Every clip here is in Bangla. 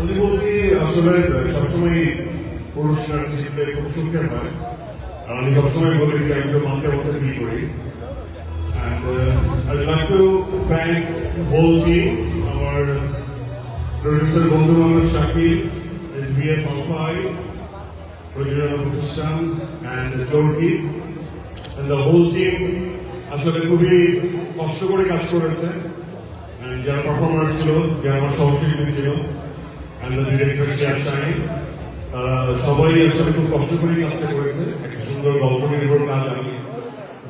উনি বলতে আসলে সবসময় পুরস্কার জিতলে খুব সুখের হয়। আমি সবসময় বলি যে আমি তো মাসে মাসে কি করি। uh, আসলে খুবই কষ্ট করে কাজ করেছে। যারা পারফর্মার ছিল যারা আমার সহশিল্পী ছিল and the director share ah, সবাই আসলে খুব কষ্ট করে কাজটা করেছে। একটা সুন্দর গল্প নির্ভর কাজ আমি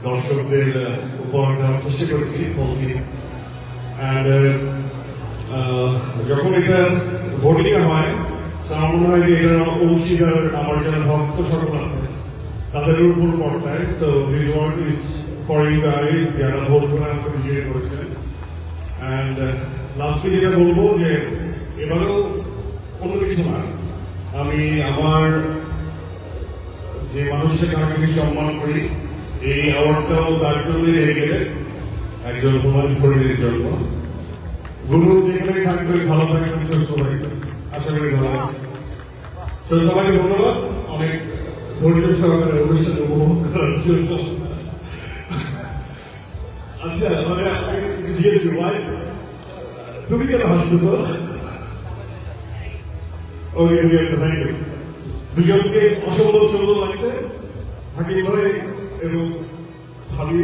দর্শকদের উপহার দেওয়ার চেষ্টা করেছি ফলটি অ্যান্ড যখন এটা ভোটিং হয় আমার মনে হয় যে এটা অংশীদার আমার যারা ভক্ত সকল আছে তাদের উপর পর্দায় so this award is for you guys যারা ভোট করে আমাকে বিজয়ী অ্যান্ড লাস্টে যেটা বলব যে এবারেও অন্য কিছু না। আমি আমার যে মানুষের বেশি সম্মান করি, এই অ্যাওয়ার্ডটাও তার জন্যই রেখে গেলে একজন হুমায়ুন ফরিদের জন্য। গুরু যেখানে থাকবে, ভালো থাকবে থাকবে আশা করি ভালো তো সবাইকে ধন্যবাদ। অনেক ধৈর্য সহকারে অনুষ্ঠান উপভোগ করার জন্য। আচ্ছা মানে জিজ্ঞেস করি ভাই তুমি কেন হাসতেছ? ওকে ঠিক আছে থ্যাংক ইউ দুজনকে অসম্ভব সুন্দর লাগছে। হাকিম ভাই এবং ভাবি